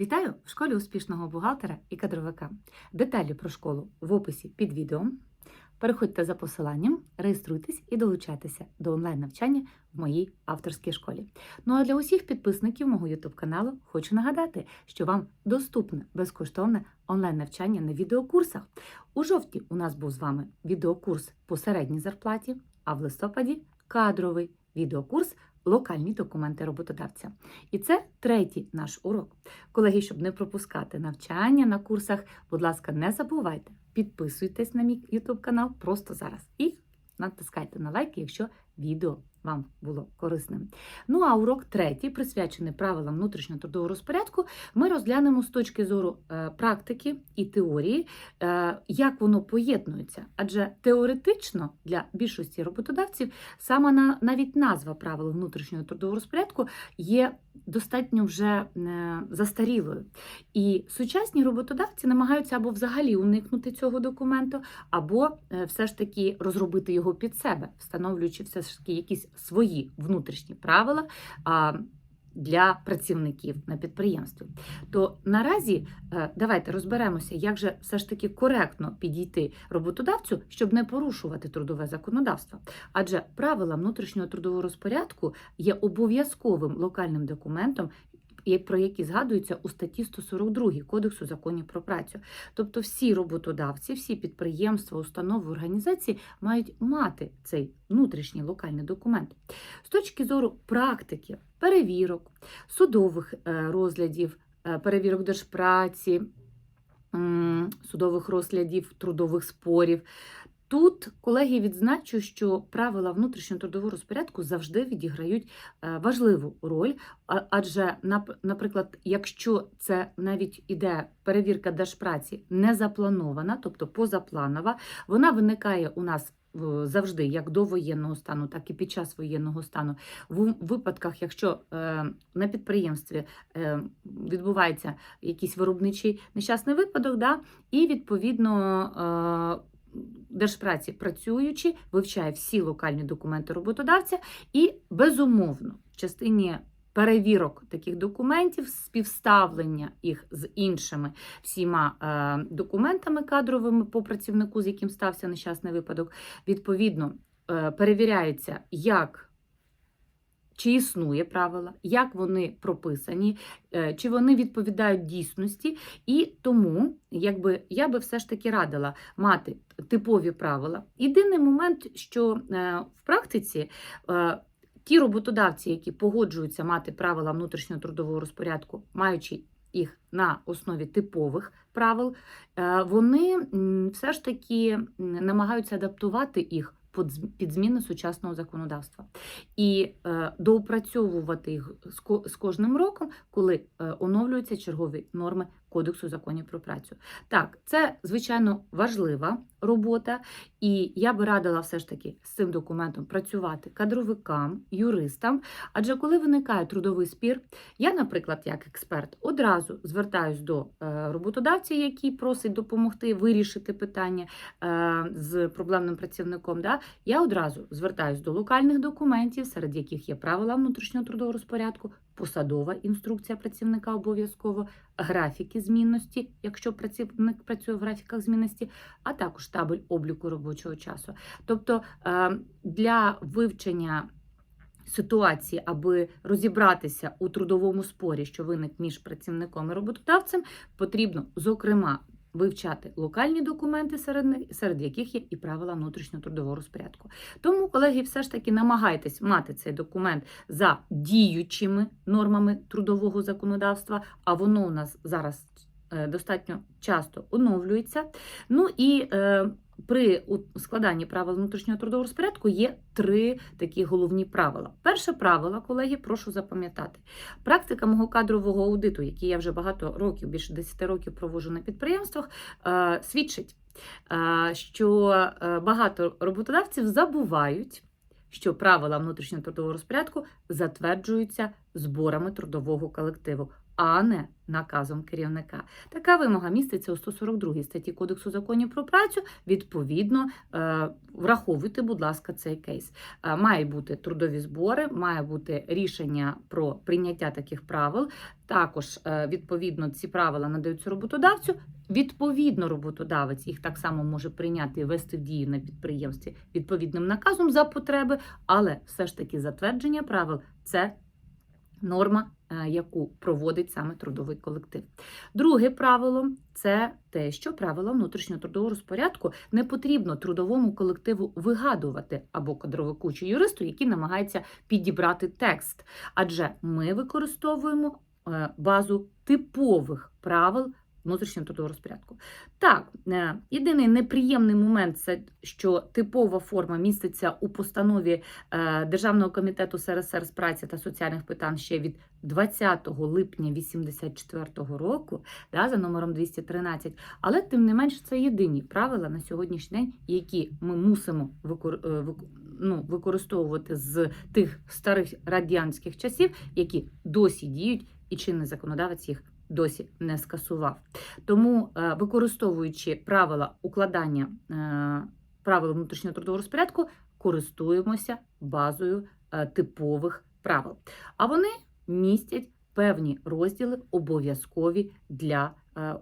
Вітаю в школі успішного бухгалтера і кадровика. Деталі про школу в описі під відео. Переходьте за посиланням, реєструйтесь і долучайтеся до онлайн-навчання в моїй авторській школі. Ну а для усіх підписників мого YouTube каналу хочу нагадати, що вам доступне безкоштовне онлайн-навчання на відеокурсах. У жовтні у нас був з вами відеокурс по середній зарплаті, а в листопаді кадровий відеокурс локальні документи роботодавця. І це третій наш урок. Колеги, щоб не пропускати навчання на курсах, будь ласка, не забувайте, підписуйтесь на мій YouTube канал просто зараз і натискайте на лайки, якщо відео вам було корисним. Ну а урок третій, присвячений правилам внутрішнього трудового розпорядку, ми розглянемо з точки зору е, практики і теорії, е, як воно поєднується. Адже теоретично для більшості роботодавців саме на, навіть назва правил внутрішнього трудового розпорядку є достатньо вже е, застарілою. І сучасні роботодавці намагаються або взагалі уникнути цього документу, або все ж таки розробити його під себе, встановлюючи все таки якісь свої внутрішні правила. Для працівників на підприємстві, то наразі е, давайте розберемося, як же все ж таки коректно підійти роботодавцю, щоб не порушувати трудове законодавство. Адже правила внутрішнього трудового розпорядку є обов'язковим локальним документом, про які згадуються у статті 142 Кодексу законів про працю. Тобто всі роботодавці, всі підприємства, установи, організації мають мати цей внутрішній локальний документ. З точки зору практики, перевірок, судових е, розглядів, е, перевірок держпраці, судових розглядів, трудових спорів. Тут, колеги, відзначу, що правила внутрішнього трудового розпорядку завжди відіграють е, важливу роль, адже, нап- наприклад, якщо це навіть іде перевірка держпраці не запланована, тобто позапланова, вона виникає у нас завжди як до воєнного стану, так і під час воєнного стану. В випадках, якщо е, на підприємстві е, відбувається якийсь виробничий нещасний випадок, да, і відповідно. Держпраці працюючи, вивчає всі локальні документи роботодавця і, безумовно, в частині перевірок таких документів, співставлення їх з іншими всіма е, документами кадровими по працівнику, з яким стався нещасний випадок, відповідно е, перевіряється, як. Чи існує правила, як вони прописані, е, чи вони відповідають дійсності, і тому, якби я би все ж таки радила мати типові правила. Єдиний момент, що е, в практиці е, ті роботодавці, які погоджуються мати правила внутрішнього трудового розпорядку, маючи їх на основі типових правил, вони все ж таки намагаються адаптувати їх під зміни сучасного законодавства. І е, доопрацьовувати їх з кожним роком, коли е, оновлюються чергові норми Кодексу законів про працю. Так, це звичайно важлива робота, і я би радила все ж таки з цим документом працювати кадровикам, юристам. Адже коли виникає трудовий спір, я, наприклад, як експерт, одразу звертаюсь до е, роботодавця, який просить допомогти вирішити питання е, з проблемним працівником. Да? Я одразу звертаюсь до локальних документів, серед яких є правила внутрішнього трудового розпорядку, посадова інструкція працівника обов'язково, графіки змінності, якщо працівник працює в графіках змінності, а також табель обліку робочого часу. Тобто е, для вивчення ситуації, аби розібратися у трудовому спорі, що виник між працівником і роботодавцем, потрібно, зокрема, вивчати локальні документи, серед, них- серед яких є і правила внутрішнього трудового розпорядку. Тому, колеги, все ж таки намагайтесь мати цей документ за діючими нормами трудового законодавства, а воно у нас зараз е, достатньо часто оновлюється. Ну і е, при складанні правил внутрішнього трудового розпорядку є три такі головні правила. Перше правило, колеги, прошу запам'ятати. Практика мого кадрового аудиту, який я вже багато років, більше 10 років проводжу на підприємствах, е, свідчить, е, що е, багато роботодавців забувають. Що правила внутрішнього трудового розпорядку затверджуються зборами трудового колективу. А не наказом керівника. Така вимога міститься у 142 статті Кодексу законів про працю. Відповідно, е, враховуйте, будь ласка, цей кейс. Е, Має бути трудові збори, має бути рішення про прийняття таких правил. Також, е, відповідно, ці правила надаються роботодавцю. Відповідно, роботодавець їх так само може прийняти і вести в дію на підприємстві відповідним наказом за потреби, але все ж таки затвердження правил це норма, е, яку проводить саме трудовий колектив. Друге правило це те, що правила внутрішнього трудового розпорядку не потрібно трудовому колективу вигадувати або кадровику чи юристу, який намагається підібрати текст. Адже ми використовуємо е, базу типових правил внутрішнього трудового розпорядку. Так, е, єдиний неприємний момент це що типова форма міститься у постанові е, Державного комітету СРСР з праці та соціальних питань ще від 20 липня 84 року, да, за номером 213. Але тим не менш це єдині правила на сьогоднішній день, які ми мусимо е, ну, використовувати з тих старих радянських часів, які досі діють, і чинний законодавець їх досі не скасував. Тому, е, використовуючи правила укладання е, правил внутрішнього трудового розпорядку, користуємося базою е, типових правил. А вони містять певні розділи обов'язкові для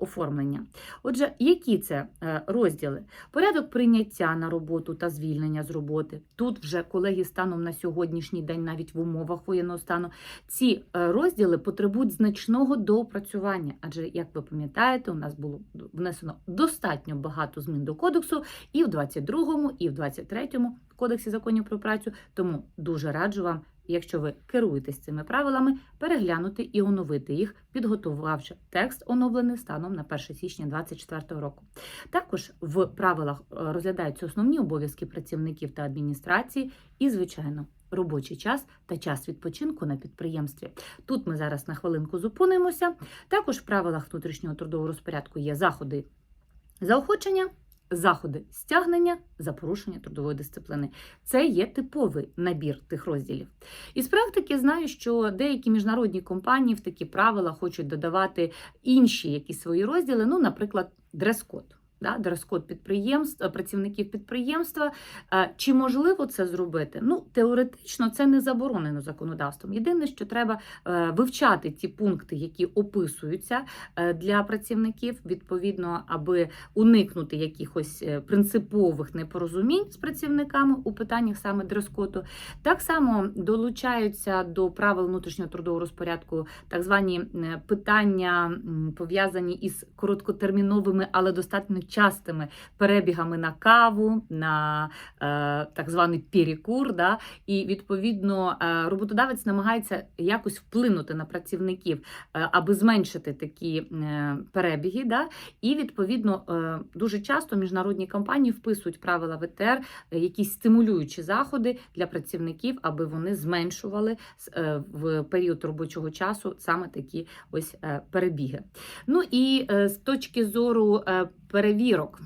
оформлення. Отже, які це е, розділи? Порядок прийняття на роботу та звільнення з роботи. Тут вже колеги станом на сьогоднішній день, навіть в умовах воєнного стану, ці е, розділи потребують значного доопрацювання. Адже, як ви пам'ятаєте, у нас було внесено достатньо багато змін до кодексу і в 22-му, і в 23-му кодексі законів про працю. Тому дуже раджу вам, якщо ви керуєтесь цими правилами, переглянути і оновити їх, підготувавши текст оновлений станом на 1 січня 2024 року. Також в правилах е, розглядаються основні обов'язки працівників та адміністрації і, звичайно, робочий час та час відпочинку на підприємстві. Тут ми зараз на хвилинку зупинимося. Також в правилах внутрішнього трудового розпорядку є заходи заохочення. Заходи стягнення за порушення трудової дисципліни це є типовий набір тих розділів. Із практики знаю, що деякі міжнародні компанії в такі правила хочуть додавати інші якісь свої розділи, ну, наприклад, дрес-код. Да, дрес-код підприємств, працівників підприємства. Е, Чи можливо це зробити? Ну, теоретично це не заборонено законодавством. Єдине, що треба е, вивчати ті пункти, які описуються е, для працівників, відповідно, аби уникнути якихось е, принципових непорозумінь з працівниками у питаннях саме дрес-коду. Так само долучаються до правил внутрішнього трудового розпорядку так звані е, питання, пов'язані із короткотерміновими, але достатньо частими перебігами на каву, на е, так званий перекур. Да? І відповідно е, роботодавець намагається якось вплинути на працівників, е, аби зменшити такі е, перебіги. Да? І відповідно дуже часто міжнародні компанії вписують правила ВТР якісь стимулюючі заходи для працівників, аби вони зменшували в період робочого часу саме такі ось перебіги. Ну і з точки зору е, перевірок.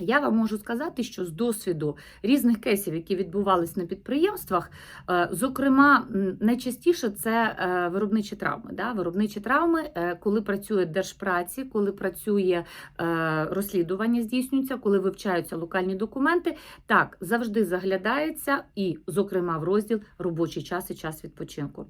Я вам можу сказати, що з досвіду різних кейсів, які відбувались на підприємствах, е, зокрема, найчастіше це е, виробничі травми. Да? Виробничі травми, е, коли працює держпраці, коли працює розслідування, здійснюється, коли вивчаються локальні документи, так завжди заглядається, і, зокрема, в розділ робочий час і час відпочинку.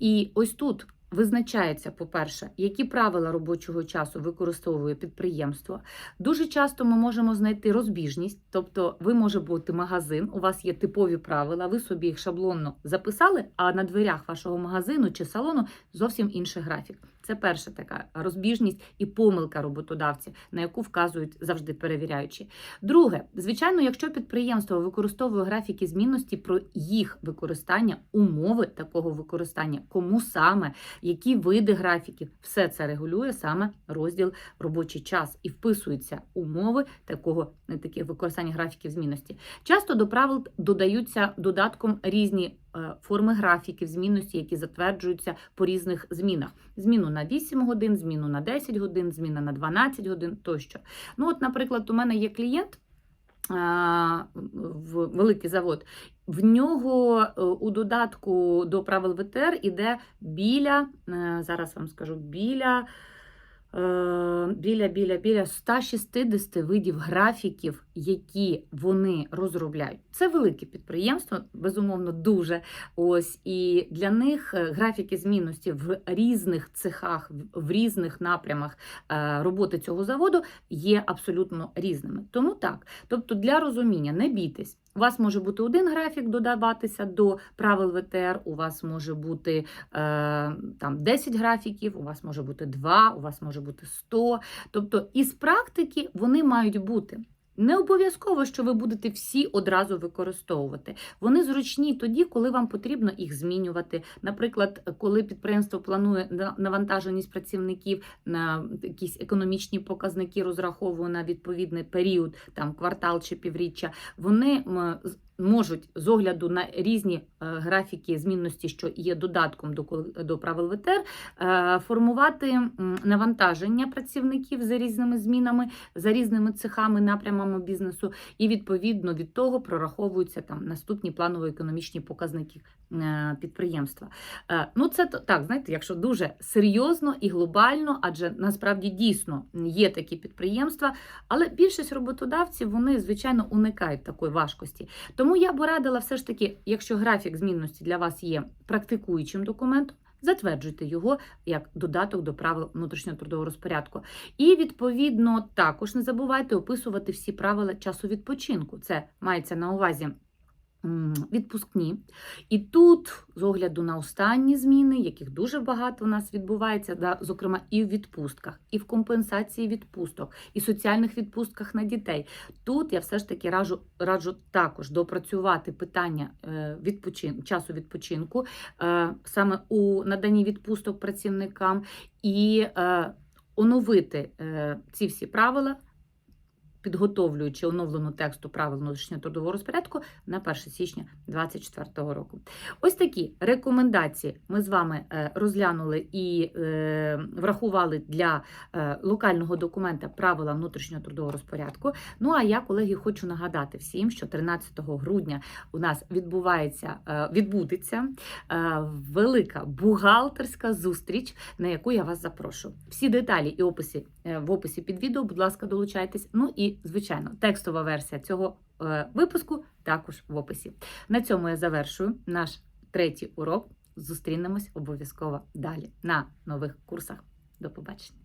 І ось тут. Визначається, по-перше, які правила робочого часу використовує підприємство. Дуже часто ми можемо знайти розбіжність, тобто ви може бути магазин, у вас є типові правила, ви собі їх шаблонно записали, а на дверях вашого магазину чи салону зовсім інший графік. Це перша така розбіжність і помилка роботодавця, на яку вказують завжди перевіряючі. Друге, звичайно, якщо підприємство використовує графіки змінності про їх використання, умови такого використання, кому саме, які види графіків, все це регулює саме розділ робочий час і вписуються умови такого не таких використання графіків змінності. Часто до правил додаються додатком різні е, форми графіків змінності, які затверджуються по різних змінах. Зміну на 8 годин, зміну на 10 годин, зміна на 12 годин тощо. Ну, от, наприклад, у мене є клієнт. В великий завод, В нього е, у додатку до правил ВТР іде біля, е, зараз вам скажу, біля, е, біля, біля, біля 160 видів графіків, які вони розробляють. Це велике підприємство, безумовно, дуже. Ось і для них е, графіки змінності в різних цехах, в- в різних напрямах е, роботи цього заводу є абсолютно різними. Тому так, тобто для розуміння, не бійтесь. У вас може бути один графік додаватися до правил ВТР, у вас може бути е, там 10 графіків, у вас може бути 2, у вас може бути 100. Тобто із практики вони мають бути. Не обов'язково, що ви будете всі одразу використовувати. Вони зручні тоді, коли вам потрібно їх змінювати. Наприклад, коли підприємство планує на- навантаженість працівників на якісь економічні показники, розраховує на відповідний період, там квартал чи півріччя, вони можуть з огляду на різні е, графіки змінності, що є додатком до, до правил ВТР, е, формувати навантаження працівників за різними змінами, за різними цехами, напрямами бізнесу, і відповідно від того прораховуються там наступні планово-економічні показники е, підприємства. Е, Ну, це так, знаєте, якщо дуже серйозно і глобально, адже насправді дійсно є такі підприємства, але більшість роботодавців вони звичайно уникають такої важкості. Тому я б радила все ж таки, якщо графік змінності для вас є практикуючим документом. Затверджуйте його як додаток до правил внутрішнього трудового розпорядку. І відповідно також не забувайте описувати всі правила часу відпочинку. Це мається на увазі відпускні. І тут, з огляду на останні зміни, яких дуже багато у нас відбувається, да, зокрема і в відпустках, і в компенсації відпусток, і соціальних відпустках на дітей. Тут я все ж таки раджу, раджу також допрацювати питання е, відпочин, часу відпочинку е, саме у наданні відпусток працівникам і е, оновити ці всі правила. Підготовлюючи оновлену тексту правил внутрішнього трудового розпорядку на 1 січня 2024 року. Ось такі рекомендації ми з вами е, розглянули і е, врахували для е, локального документа правила внутрішнього трудового розпорядку. Ну а я, колеги, хочу нагадати всім, що 13 грудня у нас відбувається відбудеться велика бухгалтерська зустріч, на яку я вас запрошую. Всі деталі і описи в описі під відео, будь ласка, долучайтесь. Ну і звичайно, текстова версія цього е, випуску також в описі. На цьому я завершую наш третій урок. Зустрінемось обов'язково далі на нових курсах. До побачення.